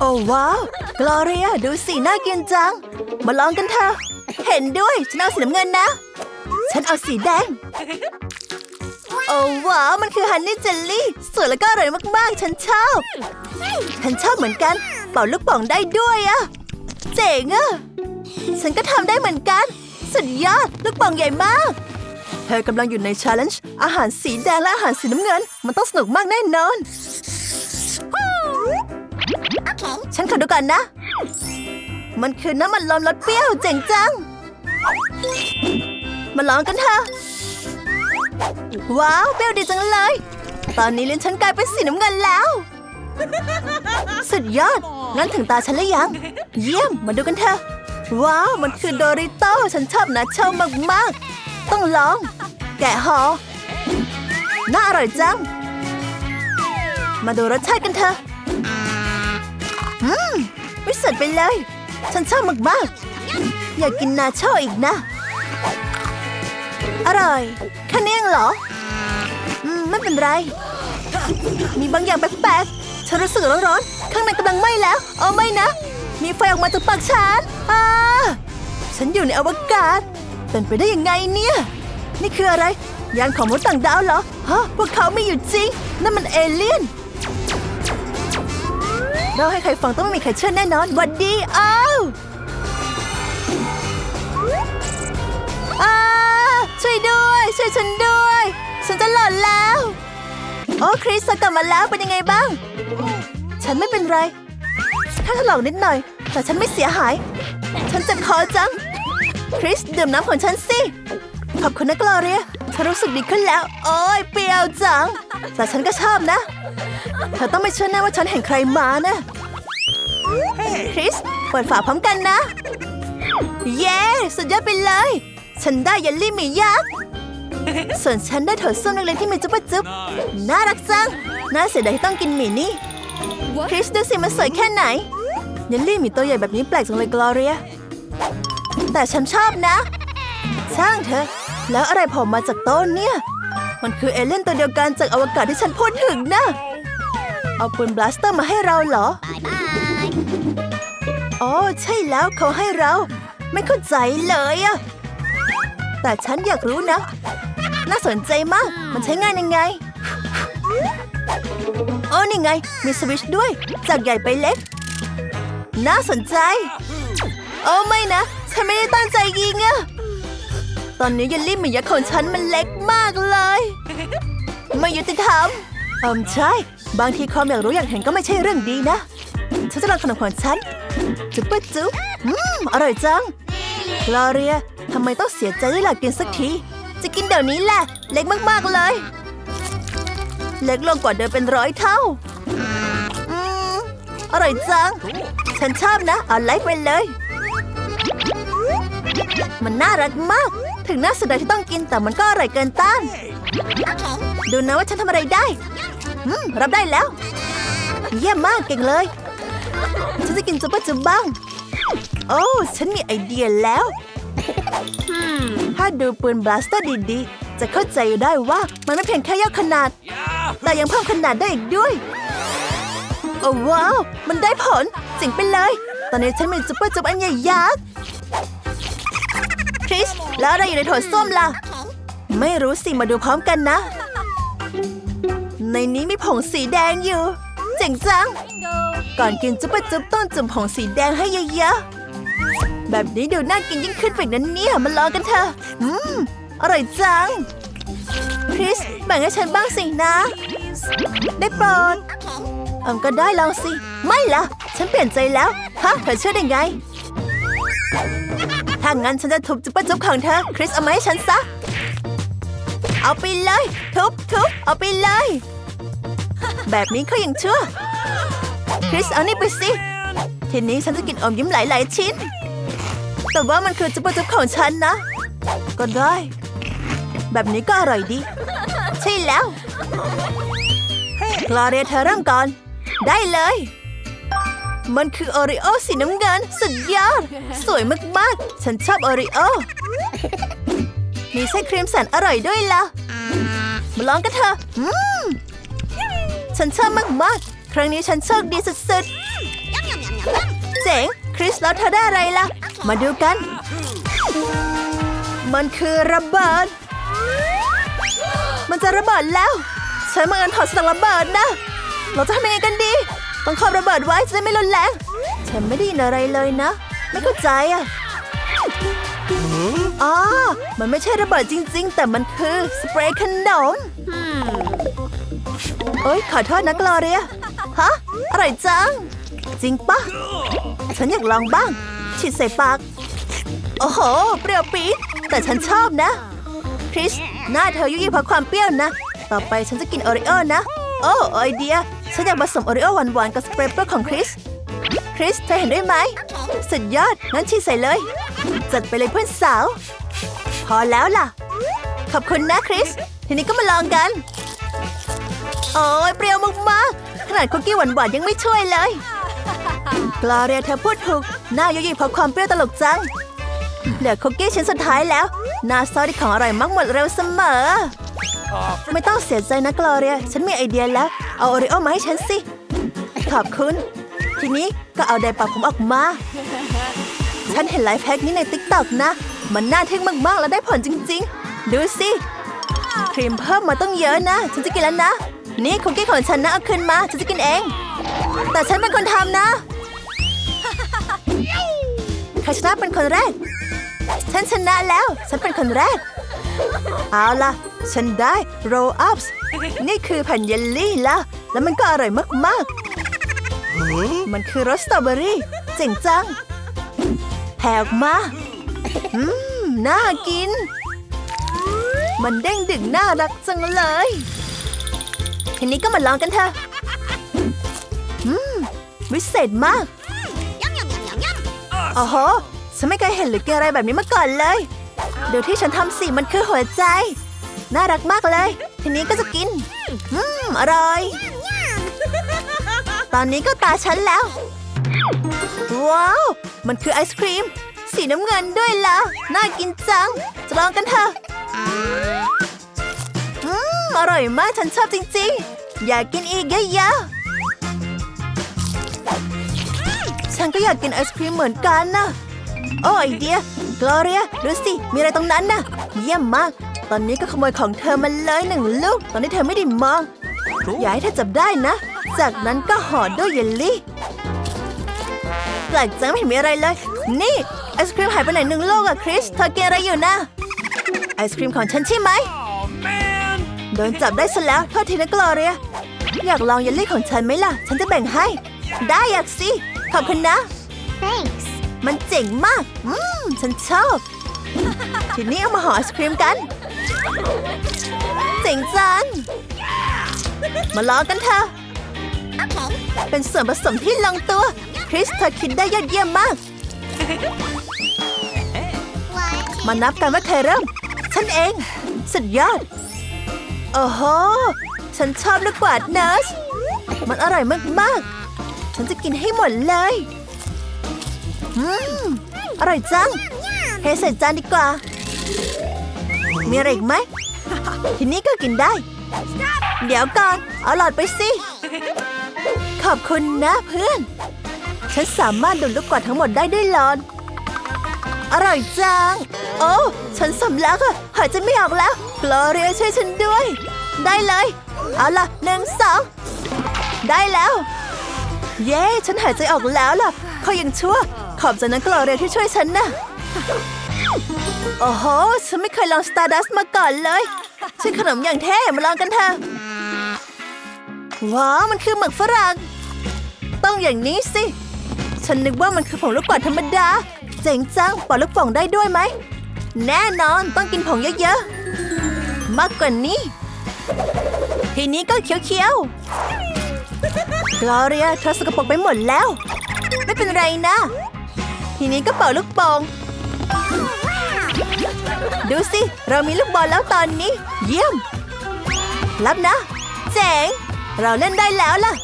โอ้ว้าวกลอเรียดูสิน่ากินจัง มาลองกันเถอะ เห็นด้วย ฉันเอาสีน้ำเงินนะ ฉันเอาสีแดง โอ้ว้าวมันคือฮันนี่เจลลี่ สวยแล้วก็อร่อยมากๆ ฉันชอบ ฉันชอบเหมือนกัน เป่าลูกป่องได้ด้วยอะเจ๋งอะฉันก็ทำได้เหมือนกัน สุดยอดลูกป่องใหญ่มาก เธอกำลังอยู่ใน challenge อาหารสีแดงและอาหารสีน้ำเงิน มันต้องสนุกมากแน่นอน ฉันขอดูก่อนนะ มันคือน้ำมันลมรสเปรี้ยวเจ๋งจัง มาลองกันเถอะ ว้าวเปรี้ยวดีจังเลย ตอนนี้ลิ้นฉันกลายเป็นสีน้ำเงินแล้ว สุดยอด งั้นถึงตาฉันหรือยัง เยี่ยม มาดูกันเถอะ ว้าว มันคือโดริโต้ฉันชอบนะชอบมากๆ ต้องลอง แกะห่อน่าอร่อยจัง มาดูรสชาติกันเถอะ อืมวิเศษไปเลย ฉันชอบมากๆอยากกินนาโชอีกนะ อร่อยแค่นี้เองเหรอ อืม ไม่เป็นไร มีบางอย่างแปลกๆฉันรู้สึกร้อนๆข้างในกำลังไหม้แล้วเอาไม่นะ มีไฟออกมาจากปากฉันอ่าฉันอยู่ในอวกาศ เป็นไปได้ยังไงเนี่ย นี่คืออะไร ยานของมนุษย์ต่างดาวเหรอฮะพวกเขาไม่อยู่จริงนั่นมันเอเลี่ยน เราให้ใครฟังต้องไม่มีใครเชื่อแน่นอนหวัดดีอ้าวอ้าช่วยด้วย ช่วยฉันด้วย ฉันจะหล่นแล้ว โอ้คริสกลับมาแล้วเป็นยังไงบ้าง ฉันไม่เป็นไรแค่ถลอกนิดหน่อย แต่ฉันไม่เสียหาย ฉันเจ็บคอจัง คริสดื่มน้ำของฉันสิ ขอบคุณนะกลอเรียฉันรู้สึกดีขึ้นแล้ว โอ้ยเปรี้ยวจัง แต่ฉันก็ชอบนะ เธอต้องไม่เชื่อแน่ว่าฉันเห็นใครมานะ คริส เปิดฝาพร้อมกันนะ เย้ สุดยอดไปเลย ฉันได้เยลลี่หมียักษ์ ส่วนฉันได้โถส้วมเล็กๆที่มีจุ๊บะจุ๊บน่ารักจัง น่าเสียดายที่ต้องกินหมี่นี่ คริสดูสิมันสวยแค่ไหน เยลลี่หมีตัวใหญ่แบบนี้แปลกจังเลยกลอเรีย แต่ฉันชอบนะ ช่างเถอะ แล้วอะไรโผล่มาจากโต้นเนี่ย มันคือเอเลี่ยนตัวเดียวกันจากอวกาศที่ฉันพูดถึงนะ เอาปืนบลาสเตอร์มาให้เราเหรอ อ๋อ ใช่แล้วเขาให้เรา ไม่เข้าใจเลยอะ แต่ฉันอยากรู้นะ น่าสนใจมาก มันใช้งานยังไงโอ้นี่ไง มีสวิตช์ด้วย จากใหญ่ไปเล็ก น่าสนใจ โอ้ไม่นะ ฉันไม่ได้ตั้งใจยิงอะตอนนี้เยลลี่หมียักษ์ของฉันมันเล็กมากเลย ไม่ยุติธรรมเอิมใช่ บางทีความอยากรู้อยากเห็นก็ไม่ใช่เรื่องดีนะ ฉันจะลองขนมของฉัน จุ๊บปจุ๊บอืม อร่อยจังกลอเรียทำไมต้องเสียใจด้วยล่ะกินสักที จะกินเดี๋ยวนี้แหละ เล็กมากๆเลย เล็กลงกว่าเดิมเป็นร้อยเท่า อืม อร่อยจัง ฉันชอบนะ เอาไลค์ไปเลย มันน่ารักมาก ถึงน่าเสียดายที่ต้องกินแต่มันก็อร่อยเกินต้าน ดูนะว่าฉันทำอะไรได้ อืม รับได้แล้ว เยี่ยมมากเก่งเลย ฉันจะกินจุ๊บะจุ๊บบ้าง โอ้ ฉันมีไอเดียแล้ว ถ้าดูปืนบลาสเตอร์ดีๆ จะเข้าใจได้ว่ามันไม่เพียงแค่ย่อขนาด แต่ยังเพิ่มขนาดได้อีกด้วย โอ้ว้าว มันได้ผลเจ๋งไปเลย ตอนนี้ฉันมีจุ๊บะจุ๊บอันใหญ่ยักษ์ คริส แล้วอะไรอยู่ในโถส้วมล่ะ ไม่รู้สิ มาดูพร้อมกันนะ ในนี้มีผงสีแดงอยู่ เจ๋งจัง ก่อนกินจุ๊บปะจุ๊บต้องจุ่มผงสีแดงให้เยอะๆ แบบนี้ดูน่ากินยิ่งขึ้นไปนั้นเนี่ยมาลองกันเถอะ อืม อร่อยจัง คริส แบ่งให้ฉันบ้างสินะ ได้โปรดเอิมก็ได้ลองสิ ไม่ล่ะฉันเปลี่ยนใจแล้ว ฮะ เธอเชื่อได้ไง ถ้างั้นฉันจะทุบจุ๊บปะจุ๊บของเธอ คริสเอามาให้ฉันซะ เอาไปเลย ทุบทุบเอาไปเลย แบบนี้เขายังเชั่วคริสเอานี่ไปสิ ทีนี้ฉันจะกินอมยิ้มหลาย ๆ ชิ้น แต่ว่ามันคือจุ๊บจุ๊บของฉันนะ ก็ได้ แบบนี้ก็อร่อยดี ใช่แล้วกลอเรียเธอเริ่มก่อน ได้เลย มันคือโอริโอสีน้ำเงินสุดยอด สวยมากๆ ฉันชอบโอริโอ มีไส้ครีมแสนอร่อยด้วยล่ะ มาลองกันเถอะฉันชอบมากๆ ครั้งนี้ฉันโชคดีสุดๆ เจ๋ง คริสแล้วเธอได้อะไรล่ะ มาดูกัน มันคือระเบิด มันจะระเบิดแล้ว ใช้มือกันถอดสลักระเบิดนะ เราจะทำยังไงกันดี ต้องคอบระเบิดไว้จะได้ไม่รุนแรงฉันไม่ได้ยินอะไรเลยนะ ไม่เข้าใจอะอ๋อ มันไม่ใช่ระเบิดจริง ๆ แต่มันคือสเปรย์ขนมเอ้ยขอโทษนะกลอเรีย ฮะ อร่อยจัง จริงปะ ฉันอยากลองบ้าง ฉีดใส่ปาก โอ้โห เปรี้ยวปี๊ดแต่ฉันชอบนะคริสหน้าเธอยุ่ยเพราะความเปรี้ยวนะ ต่อไปฉันจะกินโอริโอ้นะ โอ้ไอเดีย ฉันอยากผสมโอริโอหวานๆกับสเปรย์เปรี้ยวของคริส คริสเธอเห็นด้วยไหม สุดยอดงั้นฉีดใส่เลย จัดไปเลยเพื่อนสาว พอแล้วล่ะ ขอบคุณนะคริส ทีนี้ก็มาลองกัน โอ้ยเปรี้ยวมากๆ ขนาดคุกกี้หวานๆยังไม่ช่วยเลยกลอเรียเธอพูดถูก หน้ายุ่ยๆเพราะความเปรี้ยวตลกจัง เหลือคุกกี้ชิ้นสุดท้ายแล้ว หน้าซอสที่ของอร่อยมักหมดเร็วเสมอ ไม่ต้องเสียใจนะกลอเรีย ฉันมีไอเดียแล้ว เอาโอริโอมาให้ฉันสิ ขอบคุณ ทีนี้ก็เอาไดร์เป่าผมออกมา ฉันเห็นไลฟ์แพ็กนี้ในติ๊กต็อกนะ มันน่าทึ่งมาก ๆ และได้ผลจริง ๆ ดูสิ ครีมเพิ่มมาต้องเยอะนะ ฉันจะกินแล้วนะ นี่คุกกี้ของฉันนะเอาคืนมา ฉันจะกินเอง แต่ฉันเป็นคนทำนะใครชนะเป็นคนแรก ฉันชนะแล้ว ฉันเป็นคนแรก เอาล่ะ ฉันได้ roll ups นี่คือแผ่นเยลลี่ละ แล้วมันก็อร่อยมากๆ มันคือรสสตรอเบอรี่เจ๋งจังแผ่ออกมาอืมน่ากิน มันเด้งดึงน่ารักจังเลย ทีนี้ก็มาลองกันเถอะอืมวิเศษมากโอ้โห ฉันไม่เคยเห็นหรือกินอะไรแบบนี้มาก่อนเลยเดี๋ยวที่ฉันทำสิมันคือหัวใจ น่ารักมากเลย ทีนี้ก็จะกิน อืม อร่อย ตอนนี้ก็ตาฉันแล้ว ว้าว มันคือไอศครีม สีน้ำเงินด้วยล่ะ น่ากินจัง จะลองกันเถอะ อืม อร่อยมาก ฉันชอบจริง ๆ อยากกินอีกเยอะๆ ฉันก็อยากกินไอศครีมเหมือนกันนะโอ้ไอเดีย กลอเรีย ดูสิ มีอะไรตรงนั้นนะเยี่ยมมาก ตอนนี้ก็ขโมยของเธอมาเลยหนึ่งลูก ตอนที่เธอไม่ได้มอง อย่าให้เธอจับได้นะ จากนั้นก็ห่อด้วยเยลลี่แปลกจังไม่เห็นมีอะไรเลย นี่ไอศครีมหายไปไหนหนึ่งลูกอะคริส เธอกินอะไรอยู่นะ ไอศครีมของฉันใช่ไหมโดนจับได้ซะแล้วโทษทีนะกลอเรีย อยากลองเยลลี่ของฉันไหมล่ะ ฉันจะแบ่งให้ ได้อยากสิ ขอบคุณนะ Thanks. มันเจ๋งมาก อืม ฉันชอบ ทีนี้เอามาห่อไอศครีมกัน เจ๋งจัง มาลองกันเถอะ เป็นส่วนผสมที่ลงตัว คริสเธอคิดได้ยอดเยี่ยมมาก มานับกันว่าใครเริ่ม ฉันเอง สุดยอด โอ้โห ฉันชอบลูกกวาดเนสมันอร่อยมากๆ ฉันจะกินให้หมดเลย อืม อร่อยจังเทใส่จานดีกว่า มีอะไรอีกไหม ทีนี้ก็กินได้ เดี๋ยวก่อน เอาหลอดไปสิ ขอบคุณนะเพื่อน ฉันสามารถดูดลูกกวาดทั้งหมดได้ด้วยหลอด อร่อยจัง โอ้ฉันสำลักอะหายใจไม่ออกแล้วกลอเรียช่วยฉันด้วย ได้เลย เอาล่ะหนึ่งสองได้แล้ว เย้ ฉันหายใจออกแล้วล่ะเขายังชั่ว ขอบใจนะกลอเรียที่ช่วยฉันนะ โอ้โห ฉันไม่เคยลองสตาร์ดัสมาก่อนเลยชื่อขนมอย่างเท่มาลองกันเถอะ ว้าว มันคือหมึกฝรั่ง ต้องอย่างนี้สิ ฉันนึกว่ามันคือผงลูกกวาดธรรมดา เจ๋งจังปอดลูกป่งได้ด้วยไหม แน่นอนต้องกินผงเยอะๆ มากกว่านี้ ทีนี้ก็เขี้ยวๆกลอเรียเธอสกปรกไปหมดแล้ว ไม่เป็นไรนะ ทีนี้ก็เป่าลูกป่ง ดูสิ เรามีลูกบอลแล้วตอนนี้ เยี่ยม รับนะ เจ๋ง เราเล่นได้แล้วล่ะ